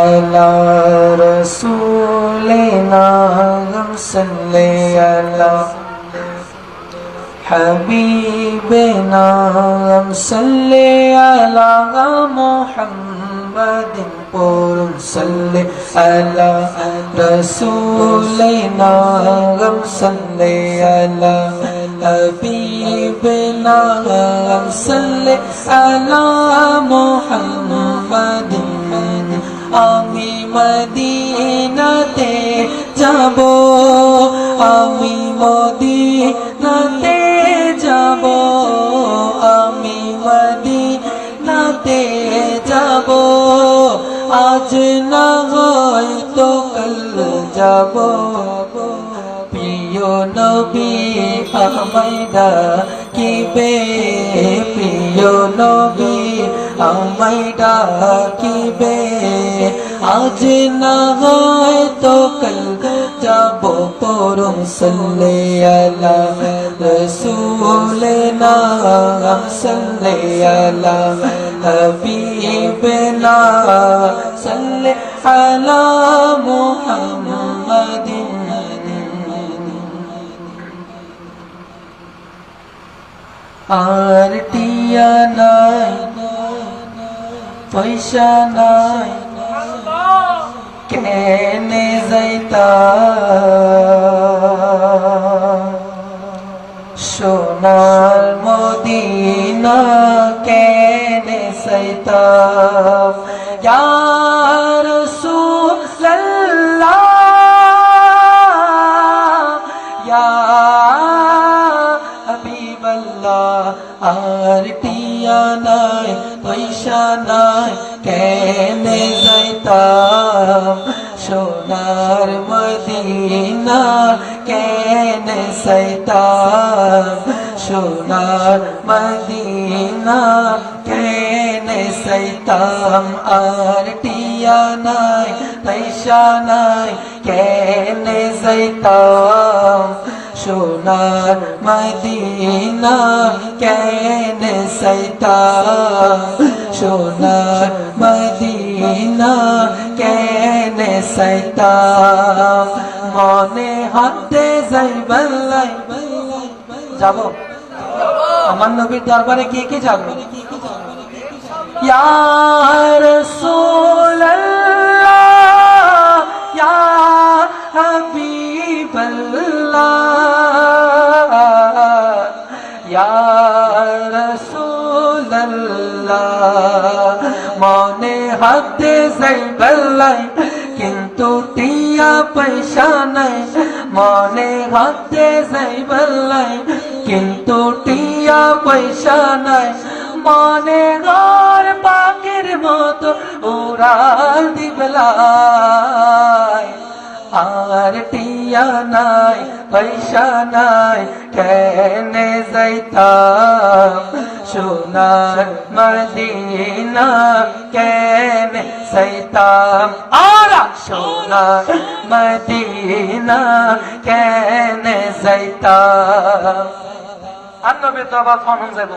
على رسولنا صل على حبيبنا صل على محمد قول صل على رسولنا صل على حبيبنا صل على محمد আমি মদিনাতে যাব। আমি মদিনাতে যাব। আমি মদিনাতে যাব। আজ না হয়তো কাল যাব। প্রিয় নবী আমাইদা কিবে প্রিয় নবী আমাইদা কিবে আজ না হয়তো কাল যাব পরম সাল্লে আলা রসুলনা, সাল্লে আলা হাবিবনা, সাল্লে আলা মুহাম্মাদিন আর টিয়া নাই, পয়সা নাই কেনে যাইতা। সোনার মদিনা কেনে সাইতা আর টিয়া নাই পয়সা নাই কেনে যাইতাম? সোনার মদিনা কেনে সাইতাম সোনার মদিনা কেনে সাইতাম আর টিয়া নাই, পয়সা নাই, কেনে যাইতাম? সোনার মদিনা কেনে সাইতাম সোনার মদিনা কেনে সাইতাম মনে হাতে যাই বল্লাই যাব? আমার নবীর দরবারে কে কে যাবে? ইয়ার রাসূলুল্লাহ। হাতে যাই বেলায় কিন্তু টিয়া পয়সা নাই মনে ভাবতে যাই বেলায় কিন্তু টিয়া পয়সা নাই মনে ঘর পাখির মতো উড়াল দিবলাই আর টিয়া নাই, পয়সা নাই, কেনে যাইতাম? সোনার মদিনা কেনে সোনার মদিনা কেনে যাইতাম? আর নবী তো আবার ফোন যাইব।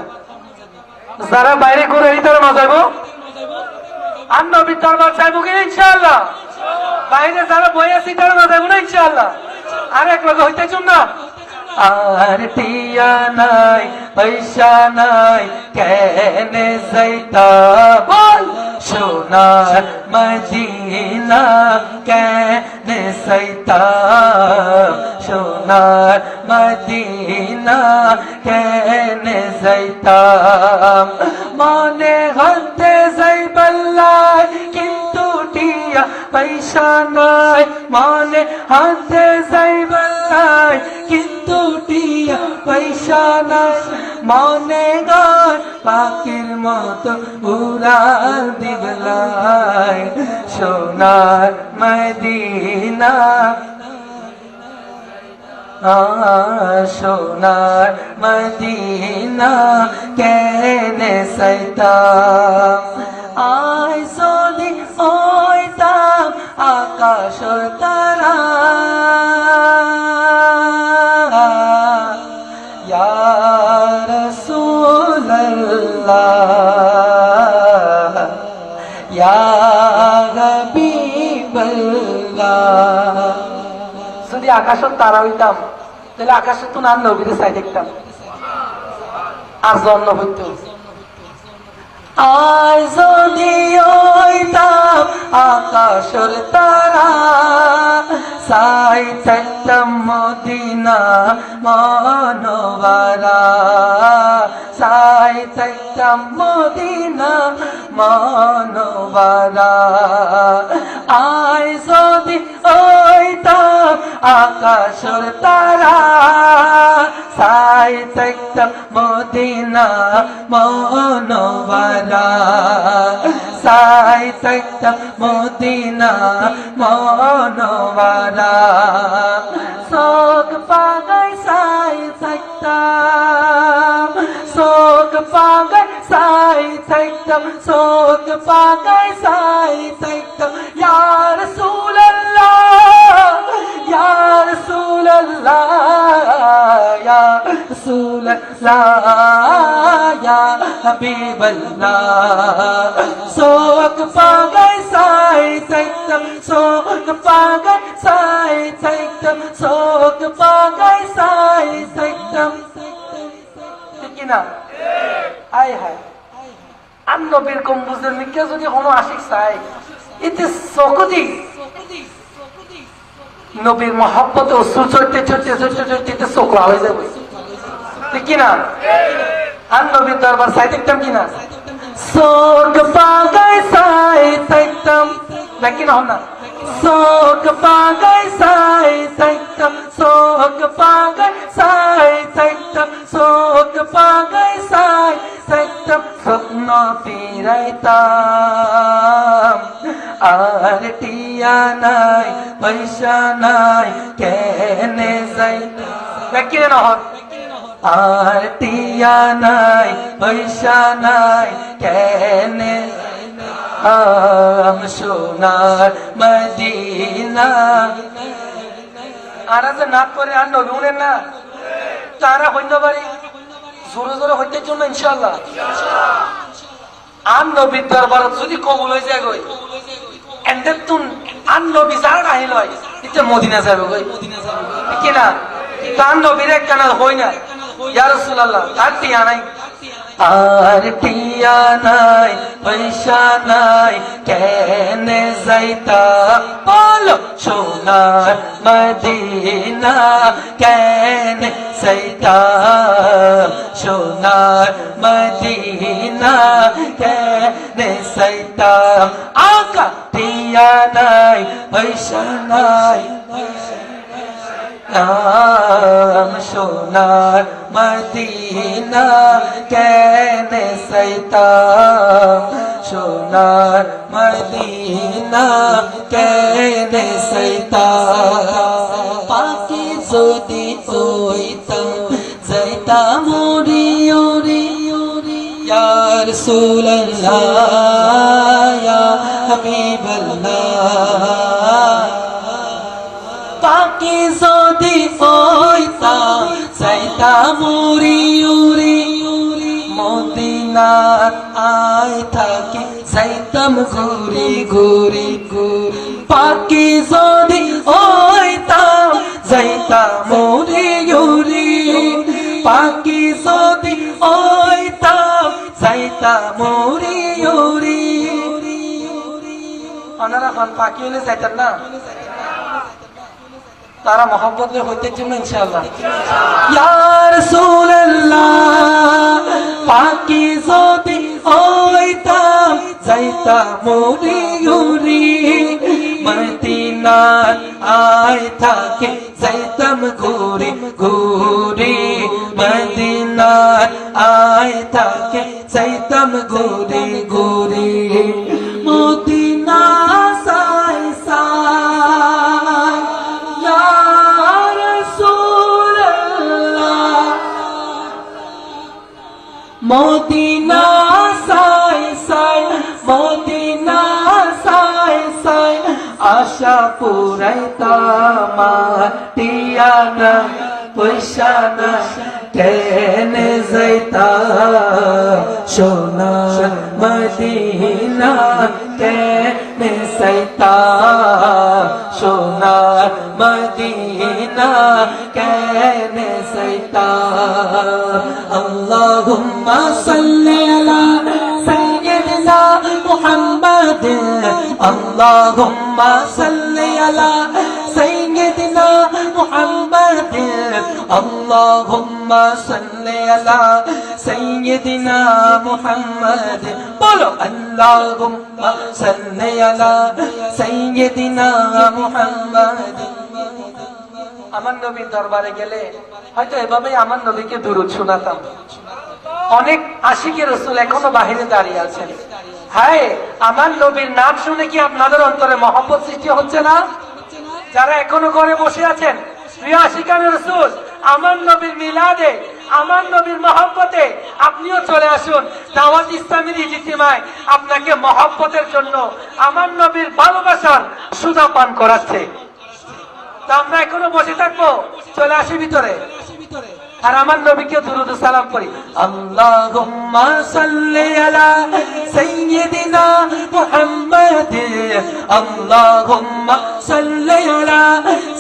যারা বাইরে করে এই তারা যাইব? আর নবী দরবার চাইব কি? ইনশাআল্লাহ। বাইরে যারা বই আছি তারা না যাইব না ইনশাআল্লাহ। আর এক লোক হইতে না। আর টিয়া নাই, পয়সা নাই, কেনে যাইতা বল? সোনার মদিনা কেনে যাইতা? সোনার মদিনা কেনে যাইতাম? মনে হতে যাই বল্লাই কিন্তু টিয়া পয়সা নাই, মনে হাতে যাই বল্লাই কিন্তু টিয়া পয়সা নাই, মনে গান পাখির মতো উড়াল দিবলাই সোনার মদিনা সোনার মদিনা কেনে সাইতাম আয় আকাশ তারা। যদি আকাশত তারা হইতাম, তাহলে আকাশে তো না নবীরে চাই দেখতাম। আর জন্ম হইতো। আয় যদি ওইতাম আকাশের তারা সাই থাকতাম মদিনা মনোবারা সাই থাকতাম মদিনা মনোবারা আয় যদি ওইতাম আকাশের তারা। সাই থাকতাম মদিনা মনোবারা সাই থাকতাম মদিনা মনোবারা শোক পাগাই সাই থাকতাম শোক পাগাই সাই থাকতাম শোক পাগাই রাসূলুল্লাহ ইয়া হাবিবাল্লাহ শোক পাগাই সাই থাকতাম শোক পাগাই সাই থাকতাম শোক পাগাই সাই থাকতাম ঠিক কিনা আয় হায় আর নবীর গম্বুজের নিকে যদি কোনো আশিক চাই এতে চকুদি নবীর মহাব্বত অশ্রু চড়তে চড়তে চড়তে চড়তে চোখলা হয়ে যাবে ঠিক কিনা? আর নবীর দরবার কিনা? সোক পাগাই সাই থাকতাম নাকি না না? সোক পাগাই সাই থাকতাম সোক পাগাই সাই থাকতাম সোক পাগাই সাই থাকতাম স্বপ্ন টিয়া নাই, পয়সা নাই, কেনে যাইতাম। নাকি না হন? আর নাই, পয়সা নাই, কেনে? আম সোনার মদিনা। আর যে নাক করে আর নবী না। তারা হইতে পারি জোরে জোরে হইতে জন্য ইনশাল্লাহ আর নবীর দরবার যদি কবুল হয়ে যায় গই তুন আর নবী যারা আহিল হয়। এটা মদিনা যাবে গই কি না? তার নবীর কানা হই না ইয়া রাসূলুল্লাহ তার টিয়া নাই আর টিয়া নাই পয়সা নাই কেনে যাইতা বলো সোনার মদিনা কেনে যাইতা সোনার মদিনা কেনে যাইতা আকা টিয়া নাই পয়সা নাই নাম সোনার মদিনা কেনে সৈতাম সোনার মদিনা কেনে সৈতাম পাখি যদি ওইতাম যাইতাম উড়ি উড়ি উড়ি ইয়ার সুল্লাহ হাবিবাল্লাহ উড়ি উড়ি মদিনার আয় থাকি চাইতাম ঘুরি ঘুরি ঘুরি। পাখি যদি হইতাম যাইতাম উড়ি উড়ি পাখি যদি হইতাম যাইতাম উড়ি উড়ি ওনারা এখন পাখি হলে যাইতাম না? তারা মহব্বত হইতে জন্য ইনশাআল্লাহ আয় থাকে যাইতাম ঘুরি ঘুরি মদিনার আয় মদিনা সাই সাই মদিনা সাই সাই আশা পুরাইতাম টিয়ানা পয়সানা কেনে যাইতা সোনার মদিনা কেনে যাইতা সোনার মদিনা কেনে যাইতা আল্লাহুম্মা সাল্লি আলা সাইয়্যিদিনা মুহাম্মাদ আল্লাহুম্মা সাল্লি আলা সাইয়্যিদিনা মুহাম্মাদ আল্লাহুম্মা সাল্লি আলা সাইয়্যিদিনা মুহাম্মাদ বলো আল্লাহুম্মা সাল্লি আলা সাইয়্যিদিনা মুহাম্মাদ আমার নবীর দরবারে গেলে হয়তো এভাবেই আমার নবীকে দুরুদ শোনাতাম। অনেক আশিকের রসুল এখনও বাহিরে দাঁড়িয়ে আছেন। হায়, আমার নবীর নাম শুনে কি আপনাদের অন্তরে মহব্বত সৃষ্টি হচ্ছে না? যারা এখনও ঘরে বসে আছেন আমার নবীর মিলাদে, আমার নবীর মহব্বতে আপনিও চলে আসুন দাওয়াত ইসলামের ইজিতিমায় আপনাকে মহব্বতের জন্য আমার নবীর ভালোবাসার সুদা পান করাচ্ছে। তা আমরা এখনও বসে থাকব, চলে আসি ভিতরে। আর আমার নবীকে দুরুদ সালাম করি আল্লাহুম্মা সাল্লি আলা সাইয়্যিদিনা মুহাম্মাদ। আল্লাহুম্মা সাল্লি আলা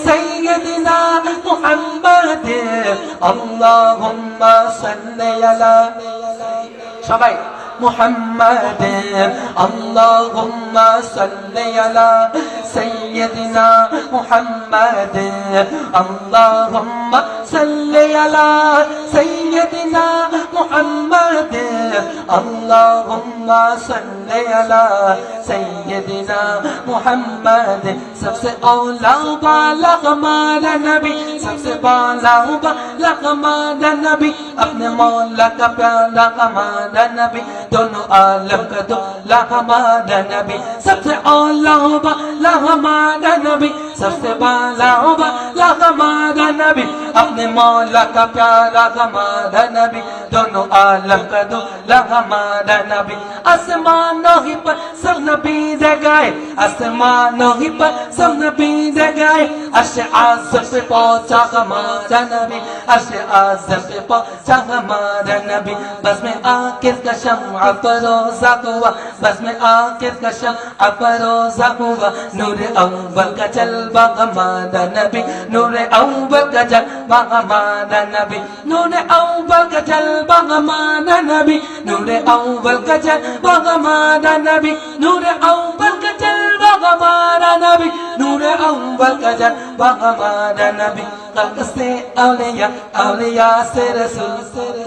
সাইয়্যিদিনা মুহাম্মাদ। আল্লাহুম্মা সাল্লি আলা সবাই محمد اللهم صل على سيدنا محمد اللهم صل على سيدنا محمد اللهم صل على سيدنا محمد سب سے اولا بالا ہمارا نبی سب سے بالا بالا ہمارا نبی اپنے مولا کا پیارا ہمارا نبی दोनों आलम का दूल्हा हमारा नबी सबसे औला वाला हमारा नबी सबसे बाला वाला हमारा नबी अपने मौला का प्यारा हमारा नबी दोनों आलम का दूल्हा हमारा नबी आसमानों ही पर सब नबी जगाए आसमानों ही पर सब नबी जगाए अर्श आजम पे पहुंचा हमारा नबी अर्श आजम पे पहुंचा हमारा नबी बस में आखिर का शम्आ अपरो सकुआ बस में आखिर कशम अपरो सकुआ नूर अव्वल का चल बगमादा नबी, नूर अव्वल का चल बगमादा नबी। नूर अव्वल का चल बगमादा नबी, नूर अव्वल का चल बगमादा नबी। नूर अव्वल का चल بغمان نبی نور اول کجر بغمان نبی قلق سے اولیاء اولیاء سے رسول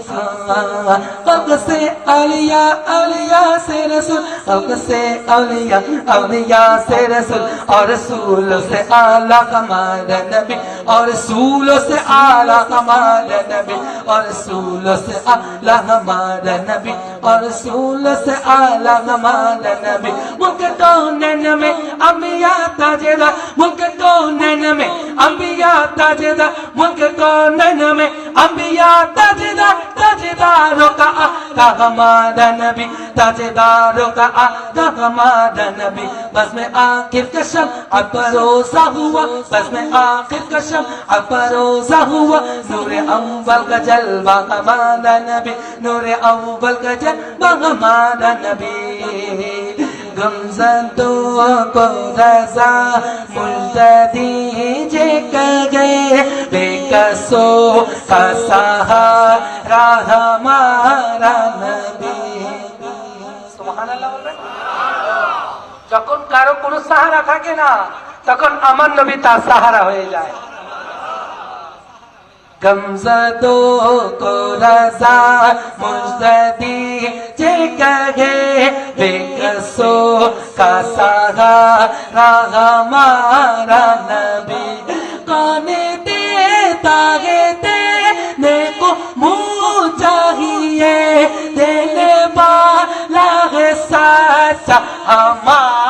قلق سے اولیاء اولیاء سے رسول قلق سے اولیاء اولیاء سے رسول اور رسول سے اعلی کمال نبی اور رسول سے اعلی کمال نبی اور رسول سے اعلی کمال نبی اور رسول سے اعلی کمال نبی ملک کون نبی अम्बिया ताजेदा मुल्क कौनन में अम्बिया ताजेदा मुल्क कौनन में अम्बिया ताजेदा ताजेदारों का आका हमारा नबी ताजेदारों का आका हमारा नबी बस में आखिर कसम अब भरोसा हुआ बस में आखिर कसम अब भरोसा हुआ नूर अव्वल का जलवा हमारा नबी नूर अव्वल का जलवा हमारा नबी যখন কারও কোনো সাহারা থাকে না তখন আমার নবী তার সাহারা হয়ে যায়। গমজদো কো মুজদি যে बेकसो का सहारा हमारा नबी कौन देता है देने को मुँह चाहिए देने वाला है सच्चा हमारा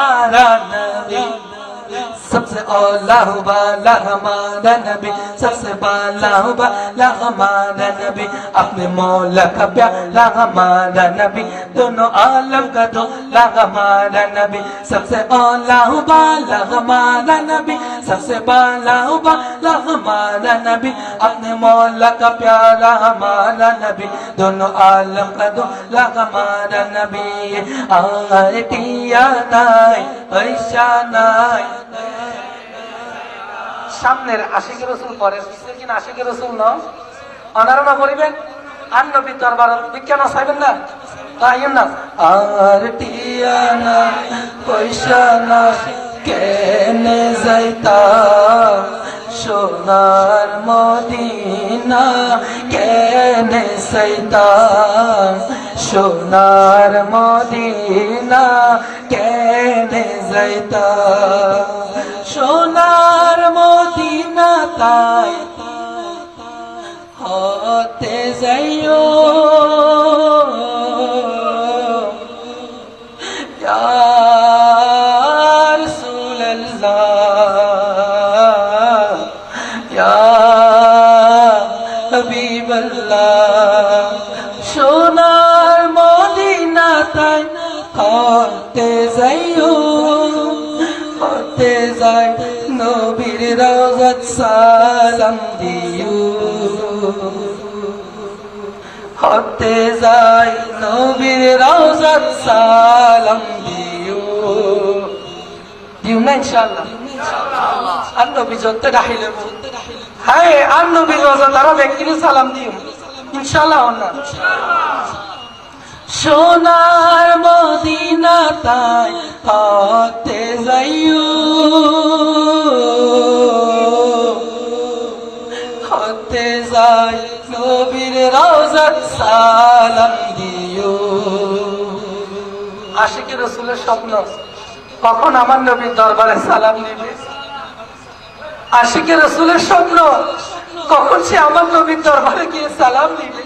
بالا والا ہمارا نبی سب سے بالا والا ہمارا نبی اپنے مولا کا پیارا ہمارا نبی دونوں عالم کا تو لا ہمارا نبی سب سے اولا بالا ہمارا نبی سب سے بالا بالا ہمارا نبی اپنے مولا کا پیارا ہمارا نبی دونوں عالم کا تو لا ہمارا نبی آئے ٹیا نائے پریشان آئے সামনের আশিক রসুল পরের পিছনে কিনা আশিক রসুল ন অনারণা করিবেন। আর নবী দরবার বিজ্ঞান চাইবেন না? তাই না আর টিয়া না, পয়সা না, কেনে যাইতা? সোনার মদিনা কেনে সাইতা সোনার মদিনা কেনে যাইতা? সোনার মদিনা তাই হতে যাইও। হতে যাই নবীর রওজাত সালাম দিও। হতে যায় নবীর রওজাত সালাম দিও। দিও না ইনশাআল্লাহ। আর নবী যত রাহিল হ্যাঁ আর নবীর রওজা তারা ব্যক্তির সালাম দিও। ইনশাআল্লাহ না সোনার মদিনা তাই হতে যাইও যাই, নবীর রওজাত সালাম দিও। আশিকি রসুলের স্বপ্ন, কখন আমার নবীর দরবারে সালাম দিবে? আশিকি রসুলের স্বপ্ন, কখন সে আমার নবীর দরবারে গিয়ে সালাম দিবে?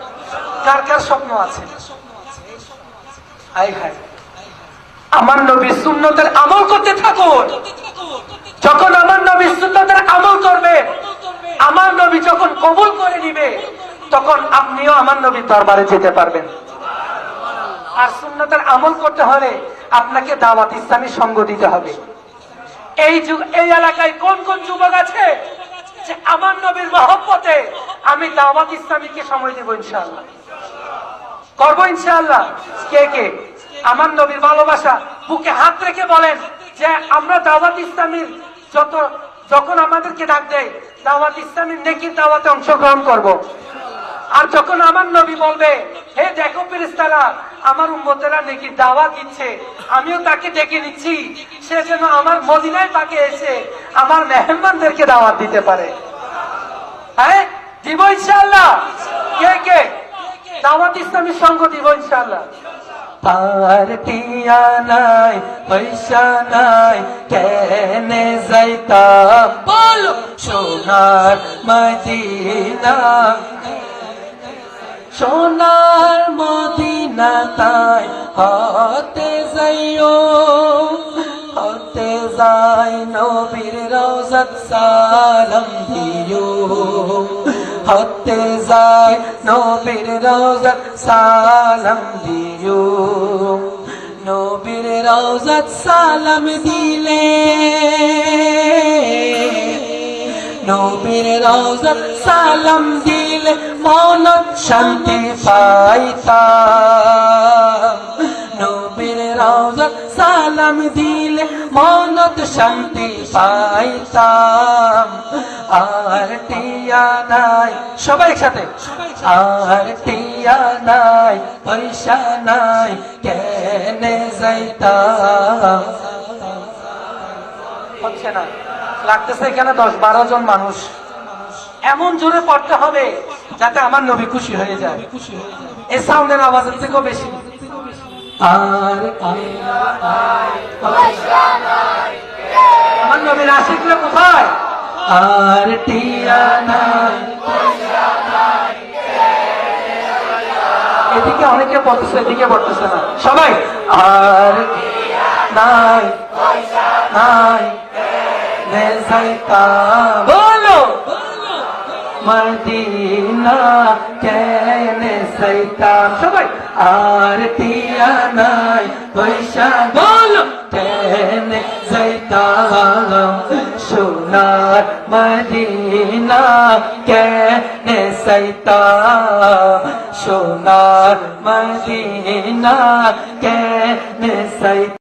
কার কার স্বপ্ন আছে? আমার নবীর সুন্নতের আমল করতে থাকুন। যখন আমার নবী সুন্নতের আমল করবে, আমার নবী যখন কবুল করে নিবে, তখন আপনিও আমার নবীর দরবারে যেতে পারবেন। আর সুন্নতের আমল করতে হলে আপনাকে দাওয়াত ইসলামী সঙ্গ দিতে হবে। এই যুগ, এই এলাকায় কোন কোন যুবক আছে? যে আমার নবীর মহব্বতে আমি দাওয়াত ইসলামীকে সময় দেবো ইনশাআল্লাহ। করব ইনশাআল্লাহ। কে কে? আমার নবীর ভালোবাসা। বুকে হাত রেখে বলেন যে আমরা দাওয়াত ইসলামীর যত যখন আমাদেরকে ডাক দেয়, দাওয়াত ইসলামীর নেকির দাওয়াতে অংশগ্রহণ করব। আর যখন আমার নবী বলবে, হে দেখো ফেরেশতারা আমার উম্মতেরা নাকি দাওয়া দিচ্ছে। আমিও তাকে ডেকে নিচ্ছি। সে যেন আমার মদিনায় তাকে এসে আমার মেহমানদেরকে দাওয়াত দিতে পারে। হ্যাঁ? দিব কে কে? দিব নাই সোনার মদিনা। সোনার মদিনা তাই হতে যাইও, হতে যাই নবীর রওজাত, সালাম দিও। হতে যাই নবীর রওজাত, সালাম দিও। নবীর রওজাত, সালাম দিলে নবীর রওজাত, সালাম দিলে মনত শান্তি পাইতাম। নবীর রওজাত সালাম দিলে মনত শান্তি পাইতাম। আর টিয়া নাই, সবাই একসাথে। আর টিয়া নাই, পয়সা নাই, কেনে যাইতাম। হচ্ছে না। লাগতেছে এখানে দশ, বারো জন মানুষ। এমন জোরে পড়তে হবে যাতে আমার নবী খুশি হয়ে যায়। এই সাউন্ডের আওয়াজের থেকেও বেশি। আর আমার নবীর আশিকরা কোথায়? আর টিয়া এদিকে অনেকে পড়তেছে এদিকে পড়তেছে না। সবাই। আর নাই। নাই। মদিনা কেনে সাইতাম সবাই, আর টিয়া নাই, পয়সা বলো, কেনে সাইতাম সোনার মদিনা কেনে সাইতাম সোনার মদিনা কেনে সাইতাম